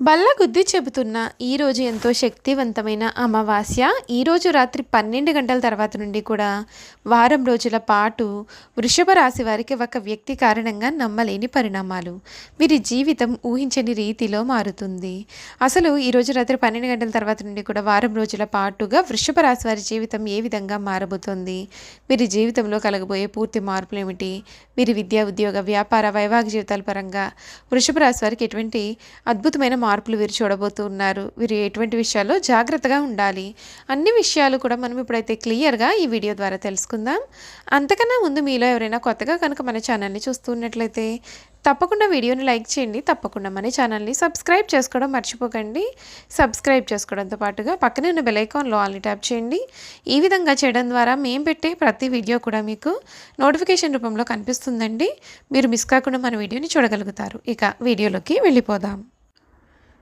బల్ల గుద్ది చెబుతున్న ఈరోజు ఎంతో శక్తివంతమైన అమావాస్య. ఈరోజు రాత్రి పన్నెండు గంటల తర్వాత నుండి కూడా వారం రోజుల పాటు వృషభ రాశి వారికి ఒక వ్యక్తి కారణంగా నమ్మలేని పరిణామాలు. వీరి జీవితం ఊహించని రీతిలో మారుతుంది. అసలు ఈరోజు రాత్రి పన్నెండు గంటల తర్వాత నుండి కూడా వారం రోజుల పాటుగా వృషభ రాశి వారి జీవితం ఏ విధంగా మారబోతుంది? వీరి జీవితంలో కలగబోయే పూర్తి మార్పులు ఏమిటి? వీరి విద్యా ఉద్యోగ వ్యాపార వైవాహిక జీవితాల పరంగా వృషభ రాశి వారికి ఎటువంటి అద్భుతమైన మార్పులు వీరు చూడబోతున్నారు వీరు ఎటువంటి విషయాల్లో జాగ్రత్తగా ఉండాలి అన్ని విషయాలు కూడా మనం ఇప్పుడైతే క్లియర్గా ఈ వీడియో ద్వారా తెలుసుకుందాం. అంతకన్నా ముందు మీలో ఎవరైనా కొత్తగా కనుక మన ఛానల్ని చూస్తున్నట్లయితే తప్పకుండా వీడియోని లైక్ చేయండి. తప్పకుండా మన ఛానల్ని సబ్స్క్రైబ్ చేసుకోవడం మర్చిపోకండి. సబ్స్క్రైబ్ చేసుకోవడంతో పాటుగా పక్కనే ఉన్న బెలైకాన్లో ఆల్ని ట్యాప్ చేయండి. ఈ విధంగా చేయడం ద్వారా మేము పెట్టే ప్రతి వీడియో కూడా మీకు నోటిఫికేషన్ రూపంలో కనిపిస్తుందండి. మీరు మిస్ కాకుండా మన వీడియోని చూడగలుగుతారు. ఇక వీడియోలోకి వెళ్ళిపోదాం.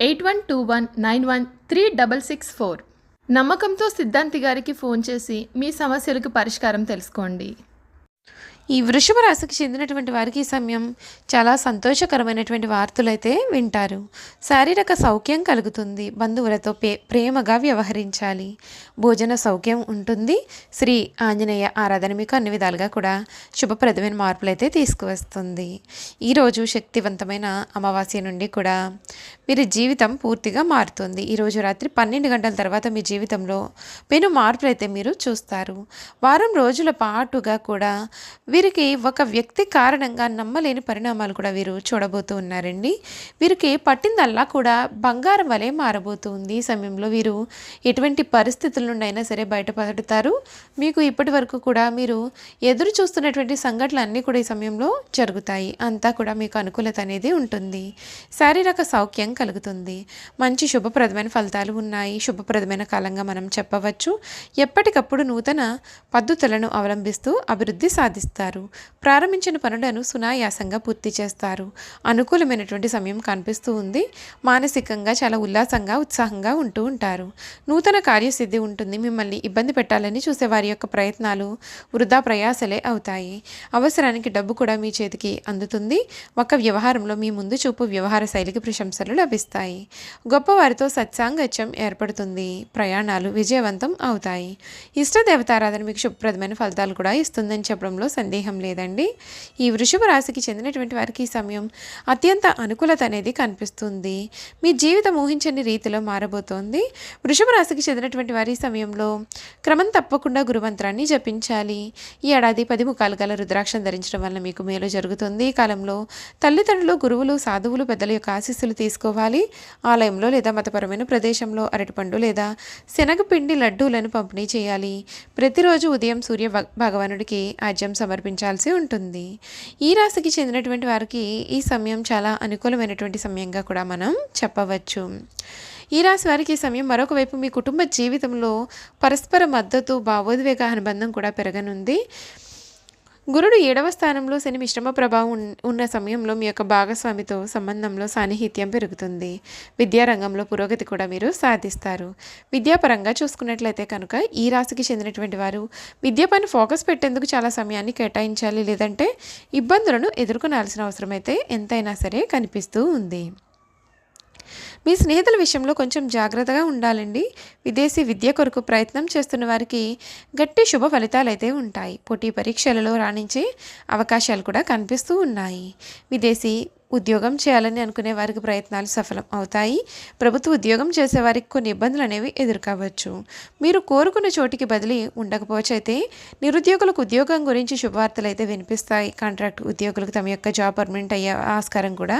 eight one two one nine one three double six four నమ్మకంతో సిద్ధాంతి గారికి ఫోన్ చేసి మీ సమస్యలకు పరిష్కారం తెలుసుకోండి ఈ వృషభ రాశికి చెందినటువంటి వారికి ఈ సమయం చాలా సంతోషకరమైనటువంటి వార్తలైతే వింటారు. శారీరక సౌఖ్యం కలుగుతుంది. బంధువులతో పే ప్రేమగా వ్యవహరించాలి. భోజన సౌఖ్యం ఉంటుంది. శ్రీ ఆంజనేయ ఆరాధన మీకు అన్ని విధాలుగా కూడా శుభప్రదమైన మార్పులు అయితే తీసుకువస్తుంది ఈరోజు శక్తివంతమైన అమావాస్య నుండి కూడా మీరు జీవితం పూర్తిగా మారుతుంది. ఈరోజు రాత్రి పన్నెండు గంటల తర్వాత మీ జీవితంలో పెను మార్పులు అయితే మీరు చూస్తారు. వారం రోజుల పాటుగా కూడా వీరికి ఒక వ్యక్తి కారణంగా నమ్మలేని పరిణామాలు కూడా వీరు చూడబోతూ ఉన్నారండి. వీరికి పట్టిందల్లా కూడా బంగారం వలె మారబోతుంది ఈ సమయంలో వీరు ఎటువంటి పరిస్థితుల నుండి అయినా సరే బయటపడతారు. మీకు ఇప్పటి వరకు కూడా మీరు ఎదురు చూస్తున్నటువంటి సంఘటనలు అన్నీ కూడా ఈ సమయంలో జరుగుతాయి. అంతా కూడా మీకు అనుకూలత అనేది ఉంటుంది. శారీరక సౌఖ్యం కలుగుతుంది. మంచి శుభప్రదమైన ఫలితాలు ఉన్నాయి. శుభప్రదమైన కాలంగా మనం చెప్పవచ్చు. ఎప్పటికప్పుడు నూతన పద్ధతులను అవలంబిస్తూ అభివృద్ధి సాధిస్తారు. ప్రారంభించిన పనులను సునాయాసంగా పూర్తి చేస్తారు. అనుకూలమైనటువంటి సమయం కనిపిస్తూ ఉంది. మానసికంగా చాలా ఉల్లాసంగా ఉత్సాహంగా ఉంటూ ఉంటారు. నూతన కార్యసిద్ధి ఉంటుంది. మిమ్మల్ని ఇబ్బంది పెట్టాలని చూసే వారి యొక్క ప్రయత్నాలు వృధా ప్రయాసలే అవుతాయి. అవసరానికి డబ్బు కూడా మీ చేతికి అందుతుంది. ఒక వ్యవహారంలో మీ ముందు చూపు వ్యవహార శైలికి ప్రశంసలు లభిస్తాయి. గొప్పవారితో సత్సాంగత్యం ఏర్పడుతుంది. ప్రయాణాలు విజయవంతం అవుతాయి. ఇష్టదేవతారాధన మీకు శుభప్రదమైన ఫలితాలు కూడా ఇస్తుందని చెప్పడంలో సందేహం లేదండి. ఈ వృషభ రాశికి చెందినటువంటి వారికి ఈ సమయం అత్యంత అనుకూలత అనేది కనిపిస్తుంది. మీ జీవితం ఊహించని రీతిలో మారబోతోంది. వృషభ రాశికి చెందినటువంటి వారి సమయంలో క్రమం తప్పకుండా గురుమంత్రాన్ని జపించాలి. ఈ ఏడాది పది ముఖాలు గల రుద్రాక్షం ధరించడం వల్ల మీకు మేలు జరుగుతుంది. ఈ కాలంలో తల్లిదండ్రులు గురువులు సాధువులు పెద్దల యొక్క ఆశీస్సులు తీసుకోవాలి. ఆలయంలో లేదా మతపరమైన ప్రదేశంలో అరటిపండు లేదా శనగపిండి లడ్డూలను పంపిణీ చేయాలి. ప్రతిరోజు ఉదయం సూర్య భగ- భగవానుడికి ఆజ్యం సమర్పించాల్సి ఉంటుంది. ఈ రాశికి చెందినటువంటి వారికి ఈ సమయం చాలా అనుకూలమైనటువంటి సమయంగా కూడా మనం చెప్పవచ్చు. ఈ రాశి వారికి ఈ సమయం మరొక వైపు మీ కుటుంబ జీవితంలో పరస్పర మద్దతు భావోద్వేగ అనుబంధం కూడా పెరగనుంది. గురుడు ఏడవ స్థానంలో శని మిశ్రమ ప్రభావం ఉన్న సమయంలో మీ యొక్క భాగస్వామితో సంబంధంలో సాన్నిహిత్యం పెరుగుతుంది. విద్యారంగంలో పురోగతి కూడా మీరు సాధిస్తారు. విద్యాపరంగా చూసుకున్నట్లయితే కనుక ఈ రాశికి చెందినటువంటి వారు విద్య పైన ఫోకస్ పెట్టేందుకు చాలా సమయాన్ని కేటాయించాలి లేదంటే ఇబ్బందులను ఎదుర్కొనాల్సిన అవసరం అయితే ఎంతైనా సరే కనిపిస్తూ ఉంది. మీ స్నేహితుల విషయంలో కొంచెం జాగ్రత్తగా ఉండాలండి. విదేశీ విద్య కొరకు ప్రయత్నం చేస్తున్న వారికి గట్టి శుభ ఫలితాలు అయితే ఉంటాయి. పోటీ పరీక్షలలో రాణించే అవకాశాలు కూడా కనిపిస్తూ ఉన్నాయి. విదేశీ ఉద్యోగం చేయాలని అనుకునే వారికి ప్రయత్నాలు సఫలం అవుతాయి. ప్రభుత్వ ఉద్యోగం చేసేవారికి కొన్ని ఇబ్బందులు అనేవి ఎదుర్కోవచ్చు. మీరు కోరుకున్న చోటికి బదిలీ ఉండకపోవచ్చైతే నిరుద్యోగులకు ఉద్యోగం గురించి శుభవార్తలు అయితే వినిపిస్తాయి. కాంట్రాక్ట్ ఉద్యోగులకు తమ యొక్క జాబ్ పర్మనెంట్ అయ్యే ఆస్కారం కూడా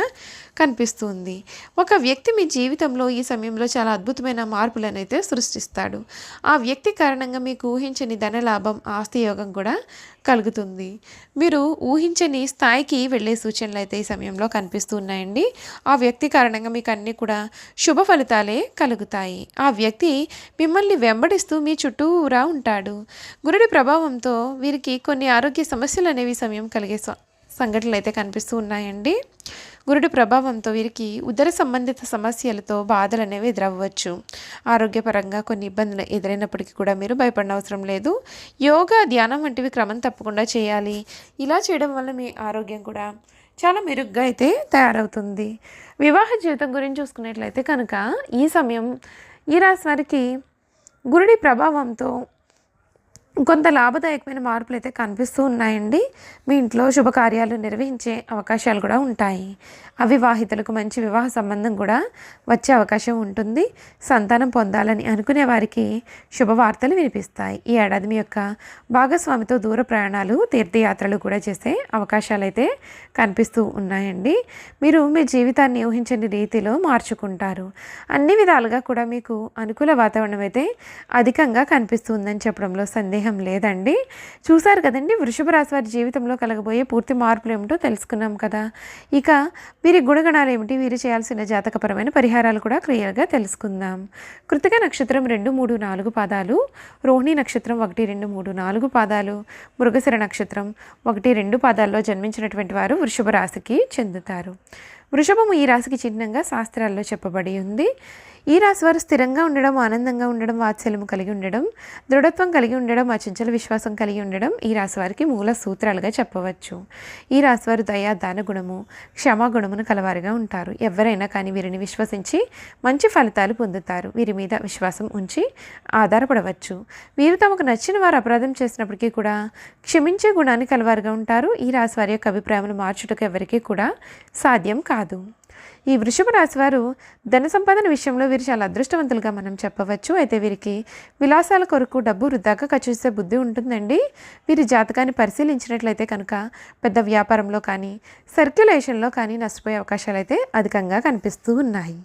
కనిపిస్తుంది. ఒక వ్యక్తి మీ జీవితంలో ఈ సమయంలో చాలా అద్భుతమైన మార్పులను అయితే సృష్టిస్తాడు. ఆ వ్యక్తి కారణంగా మీకు ఊహించని ధనలాభం ఆస్తి యోగం కూడా కలుగుతుంది. మీరు ఊహించని స్థాయికి వెళ్ళే సూచనలు అయితే ఈ సమయంలో కనిపిస్తూ ఉన్నాయండి ఆ వ్యక్తి కారణంగా మీకు అన్నీ కూడా శుభ ఫలితాలే కలుగుతాయి. ఆ వ్యక్తి మిమ్మల్ని వెంబడిస్తూ మీ చుట్టూరా ఉంటాడు. గురుడి ప్రభావంతో వీరికి కొన్ని ఆరోగ్య సమస్యలు అనేవి సమయం కలిగే సంఘటనలు అయితే కనిపిస్తూ ఉన్నాయండి. గురుడి ప్రభావంతో వీరికి ఉదర సంబంధిత సమస్యలతో బాధలు అనేవి ఎదురవ్వచ్చు. ఆరోగ్యపరంగా కొన్ని ఇబ్బందులు ఎదురైనప్పటికీ కూడా మీరు భయపడిన అవసరం లేదు. యోగా ధ్యానం వంటివి క్రమం తప్పకుండా చేయాలి. ఇలా చేయడం వల్ల మీ ఆరోగ్యం కూడా చాలా మెరుగ్గా అయితే తయారవుతుంది. వివాహ జీవితం గురించి చూసుకున్నట్లయితే కనుక ఈ సమయం ఈ రాశి వారికి గురుడి ప్రభావంతో కొంత లాభదాయకమైన మార్పులు అయితే కనిపిస్తూ ఉన్నాయండి. మీ ఇంట్లో శుభకార్యాలు నిర్వహించే అవకాశాలు కూడా ఉంటాయి. అవివాహితులకు మంచి వివాహ సంబంధం కూడా వచ్చే అవకాశం ఉంటుంది. సంతానం పొందాలని అనుకునే వారికి శుభవార్తలు వినిపిస్తాయి. ఈ ఏడాది మీ యొక్క భాగస్వామితో దూర ప్రయాణాలు తీర్థయాత్రలు కూడా చేసే అవకాశాలు అయితే కనిపిస్తూ ఉన్నాయండి. మీరు మీ జీవితాన్ని ఊహించని రీతిలో మార్చుకుంటారు. అన్ని విధాలుగా కూడా మీకు అనుకూల వాతావరణం అయితే అధికంగా కనిపిస్తుందని చెప్పడంలో సందేహం లేదండి. చూశారు కదండి వృషభ రాశి వారి జీవితంలో కలగబోయే పూర్తి మార్పులు ఏమిటో తెలుసుకున్నాం కదా. ఇక వీరి గుణగణాలు ఏమిటి? వీరు చేయాల్సిన జాతకపరమైన పరిహారాలు కూడా క్లియర్గా తెలుసుకుందాం. కృతిక నక్షత్రం రెండు మూడు నాలుగు పాదాలు. రోహిణి నక్షత్రం ఒకటి రెండు మూడు నాలుగు పాదాలు. మృగశిర నక్షత్రం ఒకటి రెండు పాదాల్లో జన్మించినటువంటి వారు వృషభ రాశికి చెందుతారు. వృషభము ఈ రాశికి చిహ్నంగా శాస్త్రాల్లో చెప్పబడి ఉంది. ఈ రాశి వారు స్థిరంగా ఉండడం ఆనందంగా ఉండడం వాత్సల్యము కలిగి ఉండడం దృఢత్వం కలిగి ఉండడం అచంచల విశ్వాసం కలిగి ఉండడం ఈ రాశి వారికి మూల సూత్రాలుగా చెప్పవచ్చు. ఈ రాశి వారు దయా దాన గుణము క్షమాగుణమును కలవారుగా ఉంటారు. ఎవరైనా కానీ వీరిని విశ్వసించి మంచి ఫలితాలు పొందుతారు. వీరి మీద విశ్వాసం ఉంచి ఆధారపడవచ్చు. వీరు తమకు నచ్చిన వారు అపరాధం చేసినప్పటికీ కూడా క్షమించే గుణాన్ని కలవారుగా ఉంటారు. ఈ రాశి వారి యొక్క అభిప్రాయములు మార్చుటకు ఎవరికీ కూడా సాధ్యం కాదు. Ricardo. ఈ వృషభ రాశి వారు ధన సంపాదన విషయంలో వీరు చాలా అదృష్టవంతులుగా మనం చెప్పవచ్చు. అయితే వీరికి విలాసాల కొరకు డబ్బు వృద్ధాగా ఖర్చు చేసే బుద్ధి ఉంటుందండి. వీరి జాతకాన్ని పరిశీలించినట్లయితే కనుక పెద్ద వ్యాపారంలో కానీ సర్క్యులేషన్లో కానీ నష్టపోయే అవకాశాలు అయితే అధికంగా కనిపిస్తూ ఉన్నాయి.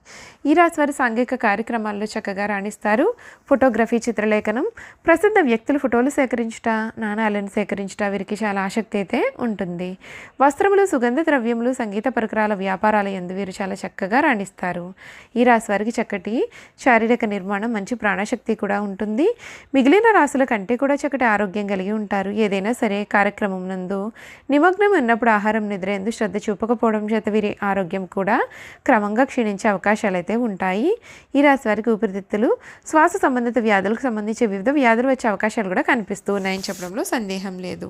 ఈ రాశి వారు సాంఘిక కార్యక్రమాల్లో చక్కగా రాణిస్తారు. ఫోటోగ్రఫీ చిత్రలేఖనం ప్రసిద్ధ వ్యక్తుల ఫోటోలు సేకరించుట నాణాలను సేకరించుట వీరికి చాలా ఆసక్తి అయితే ఉంటుంది. వస్త్రములు సుగంధ ద్రవ్యములు సంగీత పరికరాల వ్యాపారాల ఎందు వీరు చాలా చాలా చక్కగా రాణిస్తారు. ఈ రాశి వారికి చక్కటి శారీరక నిర్మాణం మంచి ప్రాణశక్తి కూడా ఉంటుంది. మిగిలిన రాశుల కంటే కూడా చక్కటి ఆరోగ్యం కలిగి ఉంటారు. ఏదైనా సరే కార్యక్రమం నందు నిమగ్నం ఉన్నప్పుడు ఆహారం నిద్ర ఎందు శ్రద్ధ చూపకపోవడం చేత వీరి ఆరోగ్యం కూడా క్రమంగా క్షీణించే అవకాశాలు అయితే ఉంటాయి. ఈ రాశి వారికి ఊపిరితిత్తులు శ్వాస సంబంధిత వ్యాధులకు సంబంధించి వివిధ వ్యాధులు వచ్చే అవకాశాలు కూడా కనిపిస్తూ ఉన్నాయని చెప్పడంలో సందేహం లేదు.